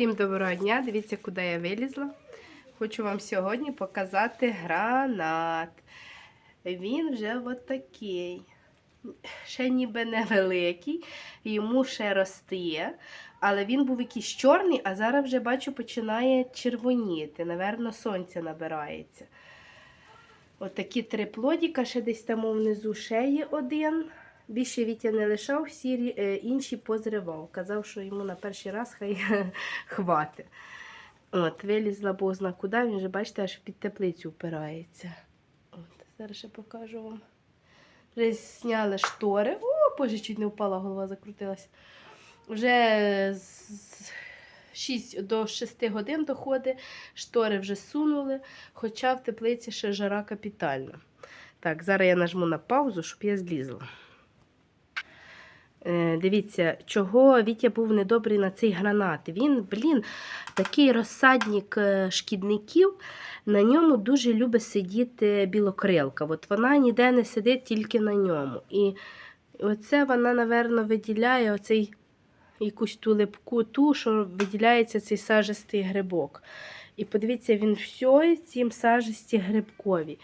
Всім доброго дня! Дивіться, куди я вилізла. Хочу вам сьогодні показати гранат. Він вже от такий. Ще ніби невеликий, йому ще росте. Але він був якийсь чорний, а зараз вже бачу, починає червоніти. Наверно, сонце набирається. От три плодіка, ще десь там внизу ще є один. Більше Вітя не лишав, всі е, інші позривав. Казав, що йому на перший раз хай хватить. От, вилізла бозна куди, він вже, бачите, аж під теплицю впирається. От, зараз ще покажу вам. Вже зняли штори. О, боже, чуть не впала, голова закрутилась. Вже з 6 до 6 годин доходить, штори вже сунули, хоча в теплиці ще жара капітальна. Так, зараз я нажму на паузу, щоб я злізла. Е, Дивіться, чого Вітя був недобрий на цей гранат. Він, блін, такий розсадник е, шкідників, на ньому дуже любить сидіти білокрилка. От вона ніде не сидить тільки на ньому. І оце вона, напевно, виділяє оцей якусь ту липку, ту, що виділяється цей сажистий грибок. І подивіться, він все цим сажисті грибкові.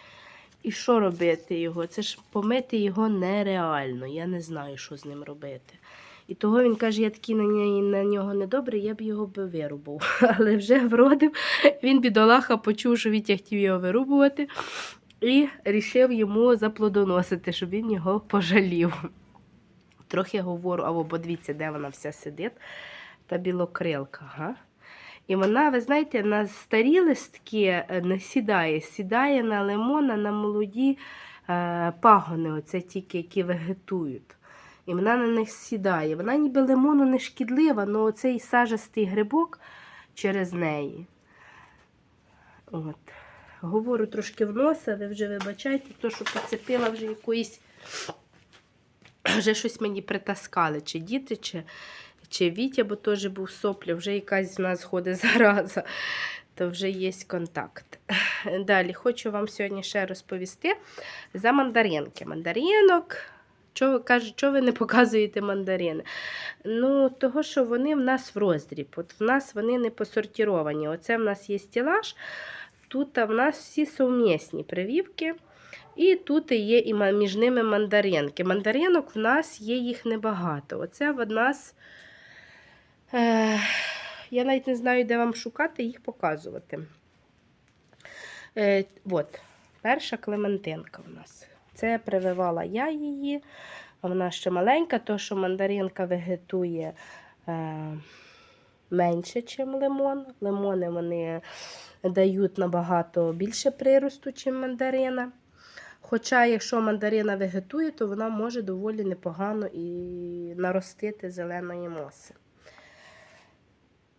І що робити його? Це ж помити його нереально. Я не знаю, що з ним робити. І того він каже, я такий на, на нього недобрий, я б його би вирубав. Але вже вродив, він бідолаха почув, що Вітя хотів його вирубувати, і рішив йому заплодоносити, щоб він його пожалів. Трохи говорю, або подивіться, де вона вся сидить, та білокрилка. Га? І вона, ви знаєте, на старі листки е, не сідає, сідає на лимона, на молоді е, пагони, оце тільки, які вегетують. І вона на них сідає. Вона ніби лимону не шкідлива, але оцей сажастий грибок через неї. От. Говорю трошки в носа, ви вже вибачайте, то, що поцепила вже якоїсь, вже щось мені притаскали, чи діти, чи, чи Вітя, бо теж був сопля, вже якась в нас ходить зараза, то вже є контакт. Далі хочу вам сьогодні ще розповісти за мандаринки. Мандаринок. Чого кажуть, чого ви не показуєте мандарини? Ну, того, що вони в нас в роздріб. От в нас вони не посортіровані. Оце в нас є стілаж, тут в нас всі совмісні прививки. І тут є і між ними мандаринки. Мандаринок в нас є їх небагато. Оце в нас. Я навіть не знаю, де вам шукати їх показувати. Е, от, перша клементинка в нас. Це прививала я її. Вона ще маленька, то що мандаринка вегетує е, менше, ніж лимон. Лимони вони дають набагато більше приросту, ніж мандарина. Хоча, якщо мандарина вегетує, то вона може доволі непогано і наростити зеленої моси.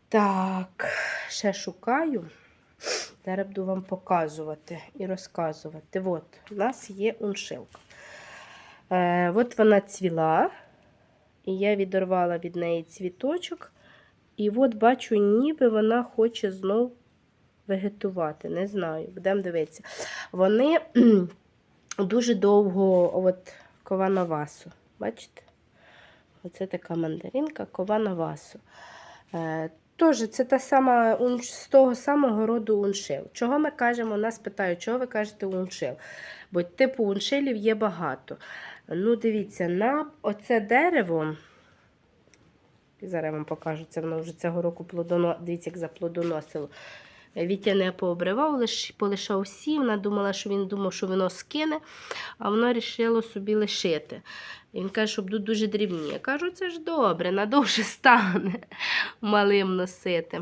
Так, ще шукаю. Зараз буду вам показувати і розказувати. От, у нас є уншилка. Е, от вона цвіла, і я відорвала від неї цвіточок. І от бачу, ніби вона хоче знов вегетувати. Не знаю, будемо дивитися. Вони дуже довго от, ковановасу. Бачите? Оце така мандаринка ковановасу. Е, Тож, це та сама з того самого роду уншил. Чого ми кажемо? Нас питають, чого ви кажете уншил? Бо типу уншилів є багато. Ну, дивіться, на оце дерево. Зараз я вам покажу, це воно вже цього року плодоно... дивіться, як заплодоносило. Вітя не пообривав, полишав сів. Вона думала, що він думав, що воно скине, а воно вирішило собі лишити. Він каже, що будуть дуже дрібні. Я кажу, це ж добре, надовше стане малим носити.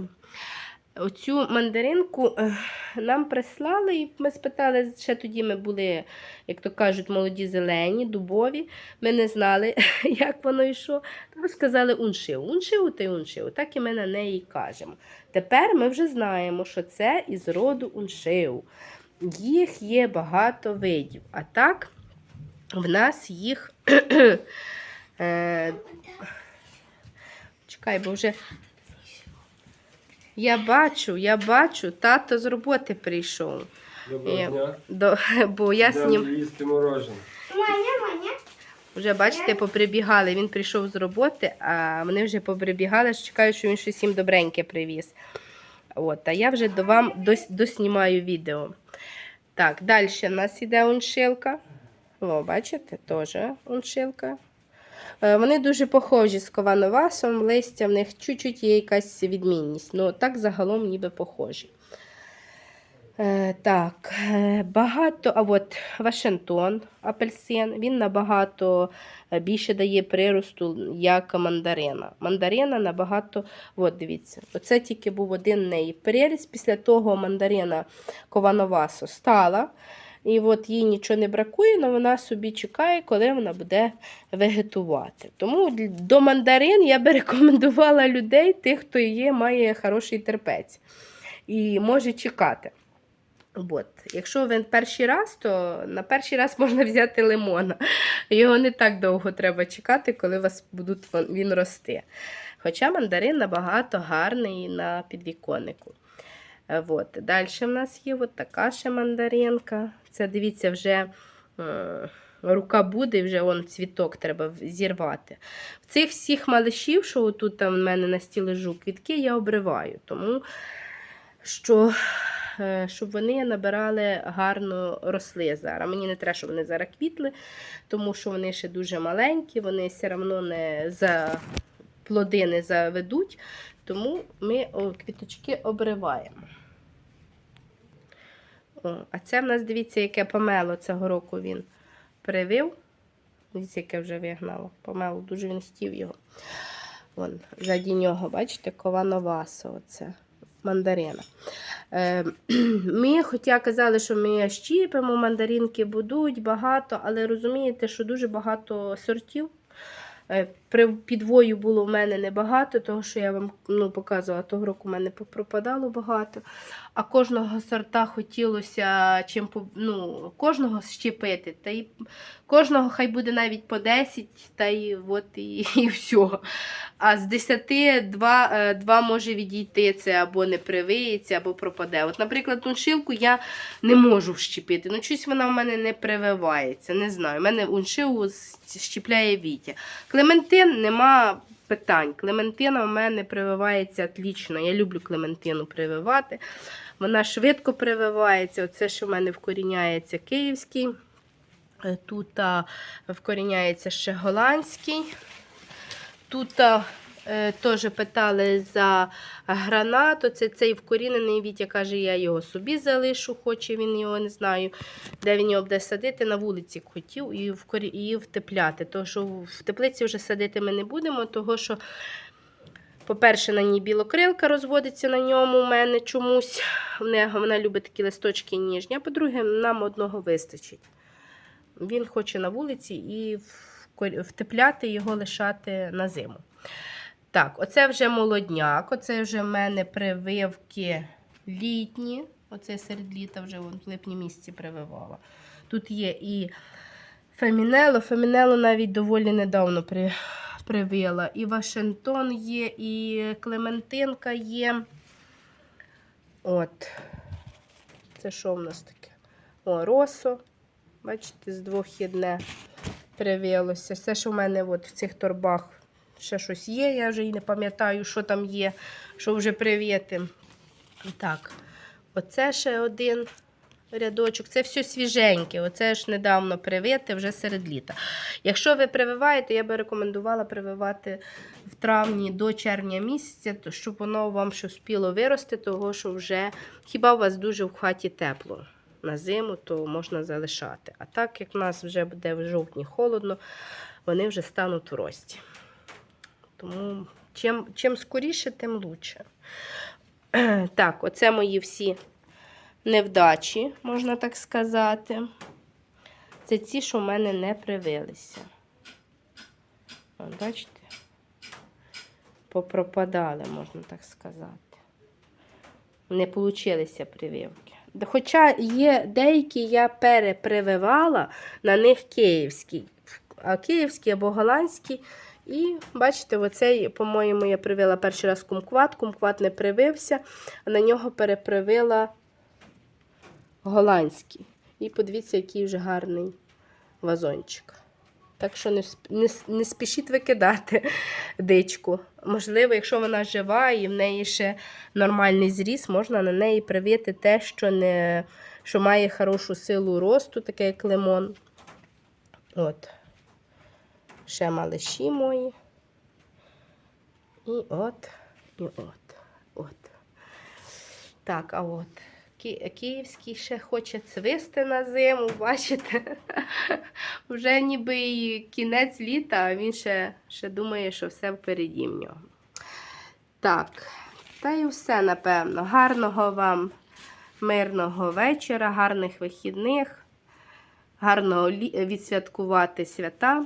Оцю мандаринку нам прислали, і ми спитали, ще тоді ми були, як то кажуть, молоді зелені, дубові. Ми не знали, як воно що. Тому сказали уншив. Уншив та й уншив. Так і ми на неї кажемо. Тепер ми вже знаємо, що це із роду уншив. Їх є багато видів. А так, в нас їх. е, Чекай, бо вже. Я бачу, я бачу, тато з роботи прийшов. Доброго Е, дня. До, бо я Йдемо снім. їсти морожене. Маня, Маня. Вже, бачите, поприбігали. Він прийшов з роботи, а вони вже поприбігали, що чекають, що він щось їм добреньке привіз. От, а я вже до вам дос, доснімаю відео. Так, далі в нас іде уншилка. О, бачите, теж уншилка. Е, Вони дуже похожі з ковановасом, листя в них чуть-чуть є якась відмінність. Ну, так загалом ніби похожі. Е, так, е, багато, а от Вашингтон, апельсин, він набагато більше дає приросту, як мандарина. Мандарина набагато, от дивіться, оце тільки був один неї приріст, після того мандарина Ковановасо стала. І от їй нічого не бракує, але вона собі чекає, коли вона буде вегетувати. Тому до мандарин я би рекомендувала людей, тих, хто є, має хороший терпець і може чекати. От. Якщо він перший раз, то на перший раз можна взяти лимона. Його не так довго треба чекати, коли у вас будуть, він рости. Хоча мандарин набагато гарний на підвіконнику. Е, От. Далі в нас є от така ще мандаринка. Це дивіться, вже е, рука буде, і вже он цвіток треба зірвати. В цих всіх малишів, що тут в мене на стілі лежу, квітки я обриваю, тому що е, щоб вони набирали гарно росли зараз. Мені не треба, щоб вони зараз квітли, тому що вони ще дуже маленькі, вони все одно не за плоди не заведуть, тому ми квіточки обриваємо. О, а це в нас, дивіться, яке помело цього року він привив. Дивіться, яке вже вигнало. Помело, дуже він хотів його. Вон, заді нього, бачите, ковановаса, оце, мандарина. Е, ми, хоча казали, що ми щіпимо, мандаринки будуть багато, але розумієте, що дуже багато сортів. Підвою було в мене небагато, того що я вам ну, показувала, того року в мене пропадало багато. А кожного сорта хотілося чим ну, кожного щепити. Та й кожного хай буде навіть по 10, та й от і, і всього. А з 10 два, е, два може відійти, це або не привиється, або пропаде. От, наприклад, уншилку я не можу вщепити. Ну, щось вона в мене не прививається. Не знаю. У мене уншилу щіпляє Вітя. Клементин нема питань. Клементина в мене прививається отлично. Я люблю Клементину прививати. Вона швидко прививається. Оце, що в мене вкоріняється київський. Е, Тут вкоріняється ще голландський. Тут теж питали за гранат. Оце цей вкорінений Вітя каже, я його собі залишу, хоче він його не знаю, де він його буде садити. На вулиці хотів і, вкорі... і втепляти. Тому що в теплиці вже садити ми не будемо, того що. По-перше, на ній білокрилка розводиться на ньому у мене чомусь. В нього вона любить такі листочки ніжні. А по-друге, нам одного вистачить. Він хоче на вулиці і втепляти його лишати на зиму. Так, оце вже молодняк, оце вже в мене прививки літні. Оце серед літа вже в липні місяці прививала. Тут є і фемінело. Фемінело навіть доволі недавно при, привила. І Вашингтон є, і Клементинка є. От. Це що в нас таке? О, росо. Бачите, з двох єдне привилося. Все, що в мене от в цих торбах ще щось є. Я вже і не пам'ятаю, що там є, що вже привіти. Так, оце ще один рядочок. Це все свіженьке. Оце ж недавно привити, вже серед літа. Якщо ви прививаєте, я би рекомендувала прививати в травні до червня місяця, щоб воно вам ще успіло вирости, того що вже хіба у вас дуже в хаті тепло на зиму, то можна залишати. А так як в нас вже буде в жовтні холодно, вони вже стануть в рості. Тому чим, чим скоріше, тим краще. Так, оце мої всі невдачі, можна так сказати. Це ці, що в мене не привилися. Бачите? Попропадали, можна так сказати. Не получилися прививки. Хоча є деякі, я перепрививала на них київський. А київський або голландський. І бачите, оцей, по-моєму, я привила перший раз кумкват. Кумкват не привився, а на нього перепривила голландський. І подивіться, який вже гарний вазончик. Так що не, не, не спішіть викидати дичку. Можливо, якщо вона жива і в неї ще нормальний зріс, можна на неї привити те, що, не, що має хорошу силу росту, таке як лимон. От. Ще малиші мої. І от, і от, от. Так, а от. Ки- Київський ще хоче цвисти на зиму, бачите? Вже ніби і кінець літа, а він ще, ще думає, що все впереді в нього. Так, та й все, напевно. Гарного вам мирного вечора, гарних вихідних, гарного відсвяткувати свята